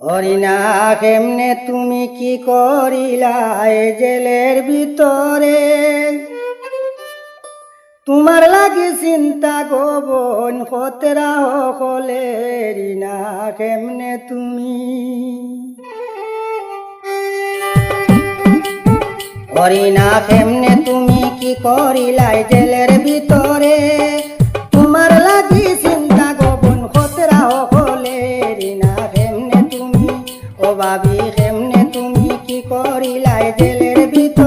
হরিণা তুমি কি করিলা এ জেলের ভিতরে? তোমার লাগে চিন্তা গোবন হতেরা হলে রিনা, কেমনে তুমি? হরিণা কেমনে তুমি কি করিলাই জেলের ভিতর? পরিলায় জেলের ভিতর।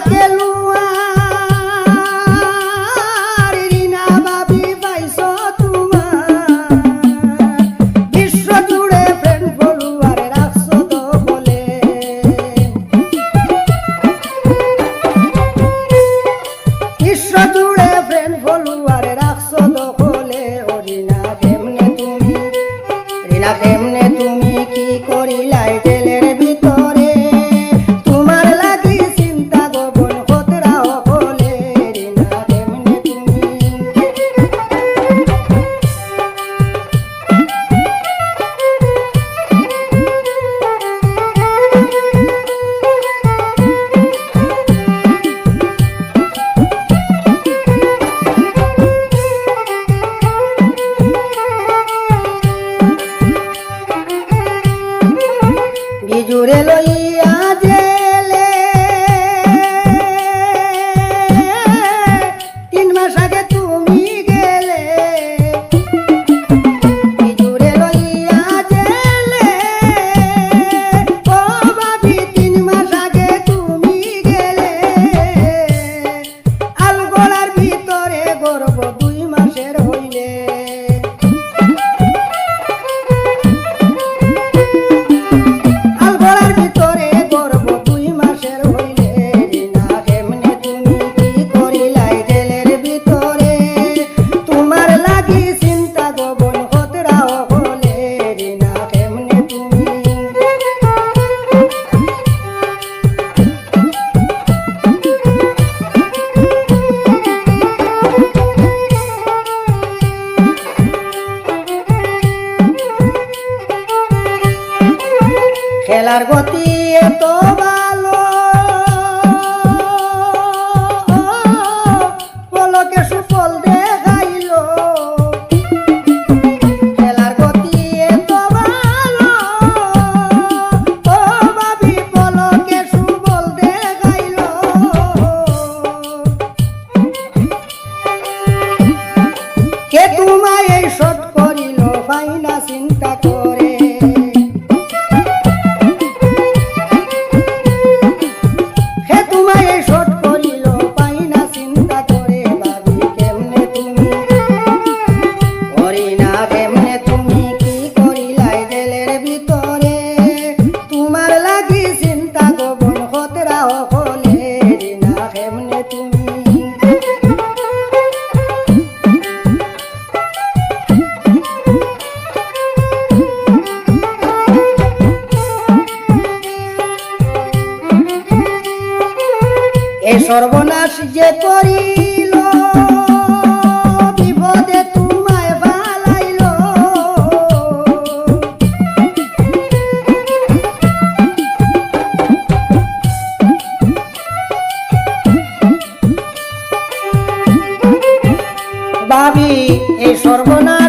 aquel বিজুরে লইয়া জেলে। তিন মাস আগে তুমি গেলে। বিজুরে লইয়া জেলে। ও বাবি, তিন মাস আগে তুমি গেলে। আলগোলার ভিতরে গর্ব খেলার গতি এত বা সর্বনাশ যে করি ভাবি এই সর্বনা